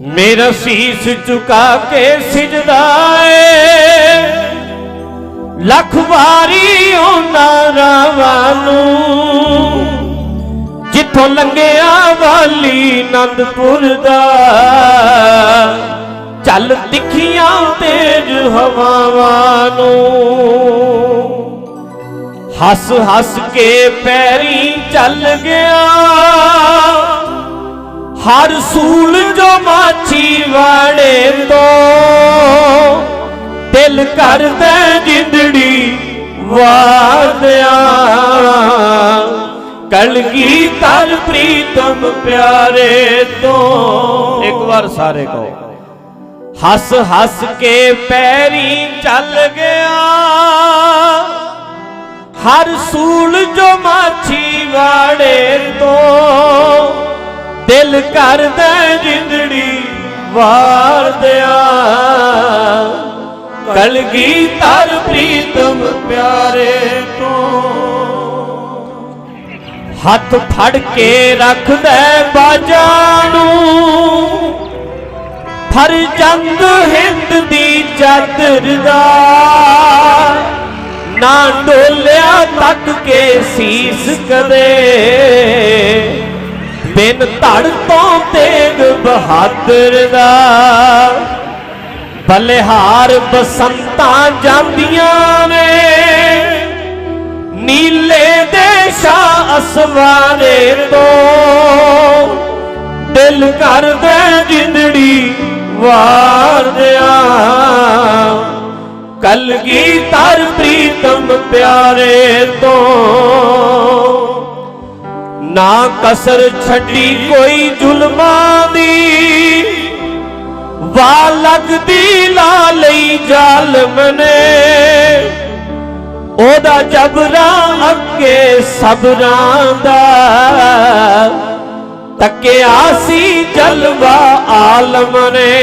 ਮੇਰਾ ਸੀਸ ਝੁਕਾ ਕੇ ਸਿਜਦਾ ਏ ਲੱਖ ਵਾਰੀ ਉਹਨਾਂ ਰਾਵਾਂ ਨੂੰ ਜਿੱਥੋਂ ਲੰਘਿਆ ਵਾਲੀ ਆਨੰਦਪੁਰ ਦਾ। ਚੱਲ ਤਿੱਖੀਆਂ ਤੇਜ ਹਵਾਵਾਂ ਨੂੰ। ਹੱਸ ਹੱਸ ਕੇ ਪੈਰੀ ਚੱਲ ਗਿਆ। ਹਰ ਸੂਲ ਜੋ ਮਾਛੀ ਵਾੜੇ ਤੋਂ ਦਿਲ ਕਰਦਾ ਜਿੰਦੜੀ ਵਾਦਿਆ। ਕਲਗੀ ਤਰ ਪ੍ਰੀਤਮ ਪਿਆਰੇ ਤੋਂ। ਇੱਕ ਵਾਰ ਸਾਰੇ ਕਹੋ। ਹੱਸ ਹੱਸ ਕੇ ਪੈਰੀ ਚੱਲ ਗਿਆ। ਹਰ ਸੂਲ ਜੋ ਮਾਛੀ ਵਾੜੇ ਤੋਂ ਦਿਲ ਕਰਦਾ ਜਿੰਦੜੀ ਵਾਰ ਦਿਆ। ਕਲਗੀ ਤਰ ਪ੍ਰੀਤਮ ਪਿਆਰੇ ਤੋਂ। ਹੱਥ ਫੜ ਕੇ ਰੱਖਦਾ ਬਾਜਾਂ ਨੂੰ। ਫਰ ਹਿੰਦ ਦੀ ਚਾਦਰ ਦਾ ਨਾ ਡੋਲਿਆ ਤੱਕ ਕੇ ਸੀਸ ਕਦੇ। ਬਿਨ ਧੜ ਤੋਂ ਤੇਗ ਬਹਾਦਰ ਦਾ। ਬਲਿਹਾਰ ਬਸੰਤਾਂ ਜਾਂਦੀਆਂ ਨੇ, ਨੀਲੇ ਦੇਸ਼ਾ ਅਸਵਾਰੇ ਤੋਂ। ਦਿਲ ਕਰਦਾ ਜਿੰਦੜੀ ਵਾਰਦਿਆ ਕਲਗੀ ਤਰ ਪ੍ਰੀਤਮ ਪਿਆਰੇ ਤੋਂ। ਨਾ ਕਸਰ ਛੱਡੀ ਕੋਈ ਜ਼ੁਲਮਾਂ ਦੀ। ਵਾ ਲੱਗਦੀ ਲਾ ਲਈ ਜ਼ਾਲਮ ਨੇ। ਉਹਦਾ ਜਬਰਾਂ ਅੱਗੇ ਸਬਰਾਂ ਦਾ। ਤੱਕਿਆ ਸੀ ਜਲਵਾ ਆਲਮ ਨੇ।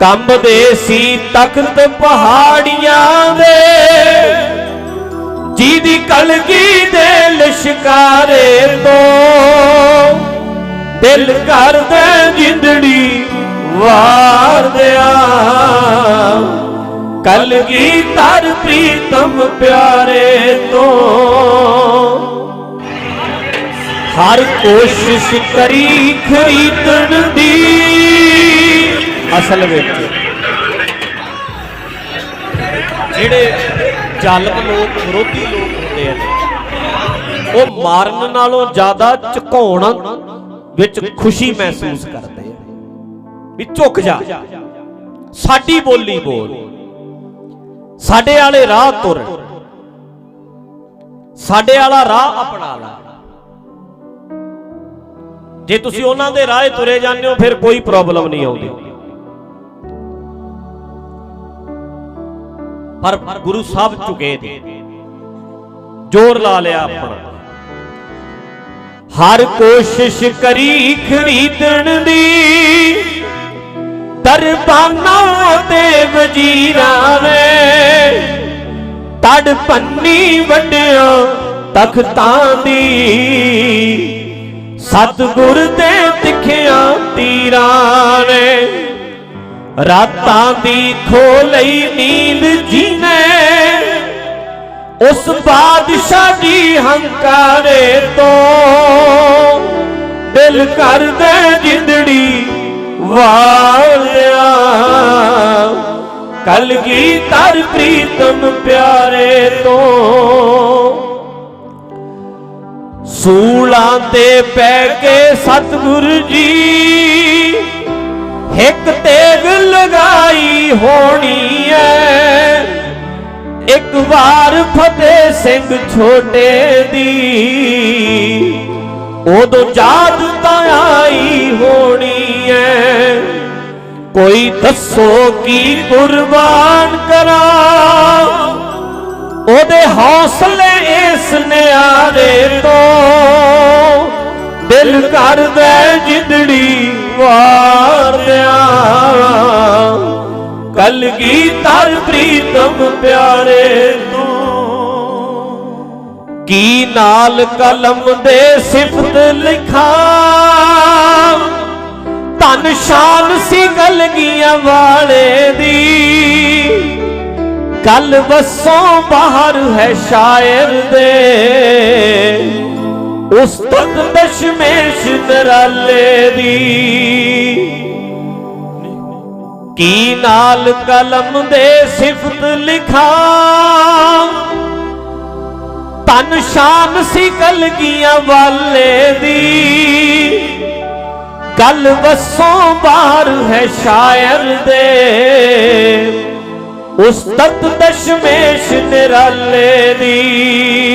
ਕੰਬਦੇ ਸੀ ਤਖਤ ਪਹਾੜੀਆਂ ਦੇ। ਜਿਹਦੀ ਕਲਗੀ ਦੇ ਲਿਸ਼ਕਾਰੇ ਤੋਂ ਦਿਲ ਕਰਦਾ ਜਿੰਦੜੀ ਵਾਰ ਦਿਆ। ਕਲਗੀ ਤਰ ਪ੍ਰੀਤਮ ਪਿਆਰੇ ਤੋਂ ਹਰ ਕੋਸ਼ਿਸ਼ ਕਰੀ ਖਰੀਦਣ ਦੀ। ਅਸਲ ਵਿੱਚ ਜਿਹੜੇ ਜ਼ਾਲਮ ਲੋਕ, ਵਿਰੋਧੀ ਲੋਕ ਹੁੰਦੇ ਆ ਉਹ ਮਾਰਨ ਨਾਲੋਂ ਜ਼ਿਆਦਾ ਝੁਕਾਉਣ ਵਿੱਚ ਖੁਸ਼ੀ ਮਹਿਸੂਸ ਕਰਦੇ ਆ। ਵੀ ਝੁਕ ਜਾ। ਸਾਡੀ ਬੋਲੀ ਬੋਲ। ਸਾਡੇ ਵਾਲੇ ਰਾਹ ਤੁਰ। ਸਾਡੇ ਵਾਲਾ ਰਾਹ ਅਪਣਾ ਲੈ। ਜੇ ਤੁਸੀਂ ਉਹਨਾਂ ਦੇ ਰਾਹ ਤੁਰੇ ਜਾਂਦੇ ਹੋ, ਫਿਰ ਕੋਈ ਪ੍ਰੋਬਲਮ ਨਹੀਂ ਆਉਂਦੀ। ਪਰ ਗੁਰੂ ਸਾਹਿਬ ਝੁਕੇ ਨੇ ਜ਼ੋਰ ਲਾ ਲਿਆ ਆਪਣਾ। ਹਰ ਕੋਸ਼ਿਸ਼ ਕਰੀ ਖਰੀਦਣ ਦੀ, ਦਰਬਾਨਾਂ ਤੇ ਵਜ਼ੀਰਾਂ ਨੇ ਤੜ ਪੰਨੀ ਵੱਡਿਆ ਤਖਤਾਂ ਦੀ। ਸਤਿਗੁਰ ਦੇ ਤਿੱਖਿਆਂ ਤੀਰਾਂ ਨੇ ਰਾਤਾਂ ਦੀ ਖੋ ਲਈ ਨੀਂਦ ਜੀਨੇ ਉਸ ਬਾਦਸ਼ਾਹ ਦੀ ਹੰਕਾਰੇ ਤੋਂ ਦਿਲ ਕਰਦਾ ਜਿੰਦੜੀ ਵਾਲਿਆ। ਕਲਗੀ ਤਰ ਪ੍ਰੀਤਮ ਪਿਆਰੇ ਤੋਂ ਸੂਲਾਂ ਤੇ ਪੈ ਕੇ ਸਤਿਗੁਰ ਜੀ, ਇੱਕ ਹੋਣੀ ਐ ਇੱਕ ਵਾਰ ਫਤਿਹ ਸਿੰਘ ਛੋਟੇ ਦੀ ਉਦੋਂ ਯਾਦ ਤਾਂ ਆਈ ਹੋਣੀ ਐ ਕੋਈ ਦੱਸੋ ਕੀ ਕੁਰਬਾਨ ਕਰਾਂ ਉਹਦੇ ਹੌਸਲੇ ਇਸ ਨਿਆਰੇ ਤੋਂ ਦਿਲ ਕਰਦਾ ਜਿੰਦੜੀ ਵਾਰਿਆ ਕਲਗੀ ਤਰ ਪ੍ਰੀਤਮ ਪਿਆਰੇ ਤੋਂ ਕੀ ਨਾਲ ਕਲਮ ਦੇ ਸਿਫਤ ਲਿਖਾਂ? ਧਨ ਸ਼ਾਨ ਸੀ ਗਲਗੀਆਂ ਵਾਲੇ ਦੀ। ਕੱਲ ਵਸੋਂ ਬਾਹਰ ਹੈ ਸ਼ਾਇਰ ਦੇ। ਉਸਤਤ ਦਸ਼ਮੇਸ਼ ਨਰਾਲੇ ਦੀ। ਕੀ ਨਾਲ ਕਲਮ ਦੇ ਸਿਫਤ ਲਿਖਾਂ। ਤਨ ਸ਼ਾਨ ਸੀ ਕਲਗੀਆਂ ਵਾਲੇ ਦੀ। ਗੱਲ ਵਸੋਂ ਬਾਹਰ ਹੈ ਸ਼ਾਇਰ ਦੇ। ਉਸਤਤ ਦਸ਼ਮੇਸ਼ ਨਿਰਾਲੇ ਦੀ।